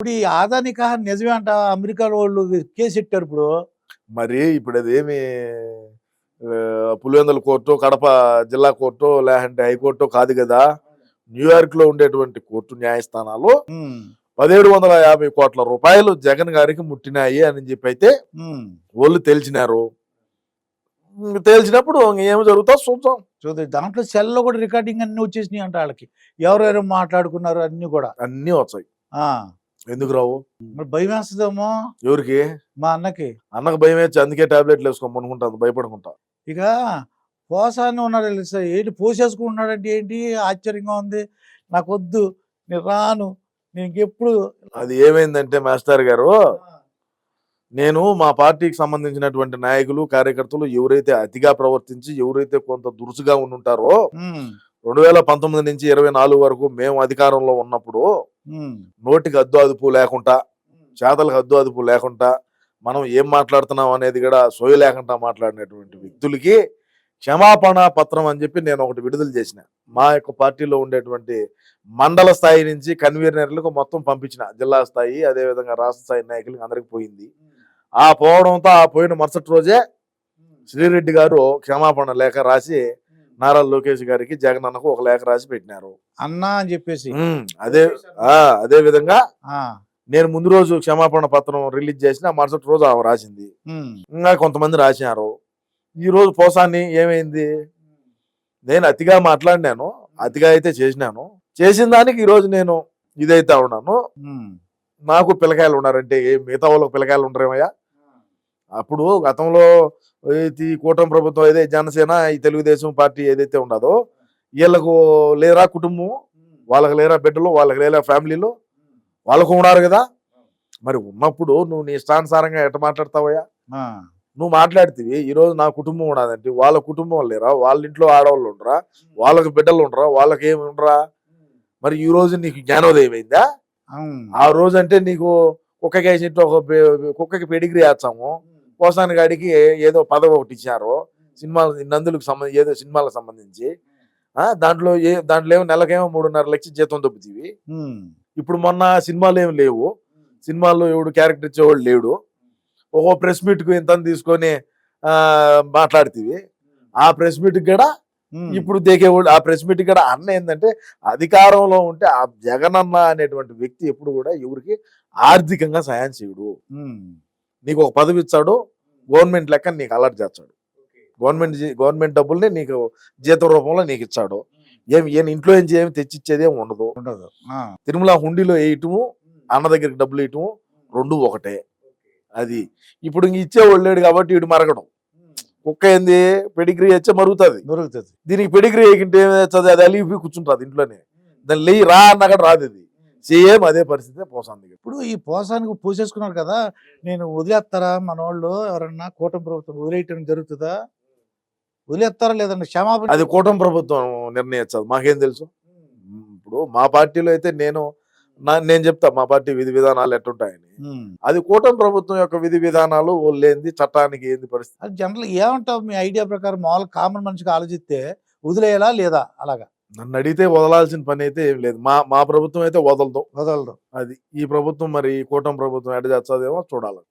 ఇప్పుడు ఈ ఆదాని కహాన్ నిజమే అంట అమెరికా వాళ్ళు కేసు పెట్టారు ఇప్పుడు. మరి ఇప్పుడు అదేమి పులివెందుల కోర్టు కడప జిల్లా కోర్టు లేదంటే హైకోర్టు కాదు కదా. న్యూయార్క్లో ఉండేటువంటి కోర్టు న్యాయస్థానాలు పదిహేడు వందల యాభై కోట్ల రూపాయలు జగన్ గారికి ముట్టినాయి అని చెప్పి అయితే. వాళ్ళు తెలిసినారు తెలిసినప్పుడు ఇంక ఏమి జరుగుతా చూద్దాం. చూద్దాం. దాంట్లో సెల్లో కూడా రికార్డింగ్ అన్ని వచ్చేసినాయి అంట వాళ్ళకి. ఎవరెవరు మాట్లాడుకున్నారు అన్ని కూడా. అన్నీ వచ్చాయి. ఆ. ఎందుకు రావు? మరి భయం వేస్తుందేమో ఎవరికి? మా అన్నకి. అన్నకు భయం వేసి అందుకే టాబ్లెట్లు వేసుకోమని అనుకుంటాను భయపడుకుంటా. ఇక పోసాన్ని ఉన్నాడు తెలుసా? ఏంటి పోసేసుకుంటున్నాడంటే ఏంటి? ఆశ్చర్యంగా ఉంది. నాకు వద్దు నేను రాను నేను ఇంకెప్పుడు అది ఏమైందంటే మాస్టర్ గారు నేను మా పార్టీకి సంబంధించినటువంటి నాయకులు కార్యకర్తలు ఎవరైతే అతిగా ప్రవర్తించి ఎవరైతే కొంత దురుసుగా ఉండుంటారో రెండు వేల పంతొమ్మిది నుంచి ఇరవై నాలుగు వరకు మేము అధికారంలో ఉన్నప్పుడు నోటికి అద్దు అదుపు లేకుండా చేతలకు అద్దు అదుపు లేకుండా మనం ఏం మాట్లాడుతున్నాం అనేది కూడా సోయి లేకుండా మాట్లాడినటువంటి వ్యక్తులకి క్షమాపణ పత్రం అని చెప్పి నేను ఒకటి విడుదల చేసిన. మా యొక్క పార్టీలో ఉండేటువంటి మండల స్థాయి నుంచి కన్వీనర్లకు మొత్తం పంపించిన. జిల్లా స్థాయి అదేవిధంగా రాష్ట్ర స్థాయి నాయకులకి అందరికి పోయింది. ఆ పోవడంతో ఆ పోయిన మరుసటి రోజే శ్రీరెడ్డి గారు క్షమాపణ లేఖ రాసి నారా లోకేష్ గారికి జగన్ అన్నకు ఒక లేఖ రాసి పెట్టినారు. అన్నా అని చెప్పేసి. అదే అదే విధంగా నేను ముందు రోజు క్షమాపణ పత్రం రిలీజ్ చేసిన మరుసటి రోజు ఆమె రాసింది. ఇంకా కొంతమంది రాసినారు. ఈ రోజు పోసాన్ని ఏమైంది? నేను అతిగా మాట్లాడినాను అతిగా అయితే చేసినాను. చేసిన దానికి ఈ రోజు నేను ఇదైతే ఉన్నాను. నాకు పిల్లకాయలు ఉన్నారంటే ఏ మిగతా వాళ్ళకి పిల్లకాయలు ఉండరేమయ్యా? అప్పుడు గతంలో ఈ కూటమి ప్రభుత్వం ఏదైతే జనసేన ఈ తెలుగుదేశం పార్టీ ఏదైతే ఉండదో వీళ్ళకు లేరా కుటుంబం వాళ్ళకి లేరా బిడ్డలు వాళ్ళకి లేరా ఫ్యామిలీలు వాళ్ళకు ఉన్నారు కదా. మరి ఉన్నప్పుడు నువ్వు నీ ఇష్టానుసారంగా ఎట్ట మాట్లాడతావయ్యా? నువ్వు మాట్లాడితివి ఈ రోజు నా కుటుంబం ఉన్నదంటే వాళ్ళ కుటుంబం లేరా? వాళ్ళ ఇంట్లో ఆడవాళ్ళు ఉండరా? వాళ్ళకి బిడ్డలు ఉండరా? వాళ్ళకి ఏమి ఉండరా? మరి ఈ రోజు నీకు జ్ఞానోదయం అయిందా? ఆ రోజు అంటే నీకు కుక్కకి వేసినట్టు ఒక కుక్కకి పెడిగ్రీ వేస్తాము. పోసాని గాడికి ఏదో పదవి ఒకటి ఇచ్చారు. సినిమాలు నందులకు సంబంధించి ఏదో సినిమాలకు సంబంధించి. దాంట్లో ఏ దాంట్లో ఏమో నెలకేమో మూడున్నర లక్షల జీతం దొబ్బుతీవి. ఇప్పుడు మొన్న సినిమాలు ఏమి లేవు. సినిమాల్లో ఎవడు క్యారెక్టర్ ఇచ్చేవాడు లేడు. ఒక ప్రెస్ మీట్కు ఇంత తీసుకొని మాట్లాడుతీవి. ఆ ప్రెస్ మీట్ కూడా ఇప్పుడు దేకేవాడు ఆ ప్రెస్ మీట్ కూడా అన్న ఏంటంటే అధికారంలో ఉంటే ఆ జగనన్న అనేటువంటి వ్యక్తి ఎప్పుడు కూడా ఎవరికి ఆర్థికంగా సాయం చేయడు. నీకు ఒక పదవి ఇచ్చాడు గవర్నమెంట్ లెక్క నీకు అలర్ట్ చేస్తాడు. గవర్నమెంట్ గవర్నమెంట్ డబ్బుల్ని నీకు జీతం రూపంలో నీకు ఇచ్చాడు. ఏమి ఈయన ఇంట్లో నుంచి ఏమి తెచ్చిచ్చేది ఏమి ఉండదు. ఉండదు. ఆ, తిరుమల హుండీలో వేయటము అన్న దగ్గరికి డబ్బులు వేయటము రెండు ఒకటే. అది. ఇప్పుడు ఇంక ఇచ్చేవాళ్ళు లేడు కాబట్టి వీడు మరగడం. కుక్క ఏంది? పెడిగ్రీ వచ్చే మరుగుతుంది. దొరుకుతుంది దీనికి పెడిగ్రీ వేయకుంటే ఏం చేస్తుంది? అది అలిగిపోయి కూర్చుంటుంది ఇంట్లోనే. దాన్ని లేయి రా అన్నా కూడా రాదు అది సేమ్ అదే పరిస్థితి పోసాంది ఇప్పుడు ఈ పోసానికి పూసేసుకున్నారు కదా నేను వదిలేస్తారా? మన వాళ్ళు ఎవరన్నా కూటమి ప్రభుత్వం వదిలేయటం జరుగుతుందా? వదిలేస్తారా లేదంటే క్షమాపణ అది కూటమి ప్రభుత్వం నిర్ణయించదు. మాకేం తెలుసు? ఇప్పుడు మా పార్టీలో అయితే నేను నేను చెప్తా మా పార్టీ విధి విధానాలు ఎట్టుంటాయని. అది కూటమి ప్రభుత్వం యొక్క విధి విధానాలు లేనిది చట్టానికి ఏంది పరిస్థితి? అది జనరల్ ఏమంటావు మీ ఐడియా ప్రకారం మామూలు కామన్ మనిషికి ఆలోచిస్తే వదిలేయాలా లేదా అలాగా? నన్ను అడిగితే వదలాల్సిన పని అయితే ఏం లేదు. మా మా ప్రభుత్వం అయితే వదలదు. వదలదు. అది ఈ ప్రభుత్వం మరి ఈ కూటమి ప్రభుత్వం ఎడ చేస్తుందేమో చూడాలి.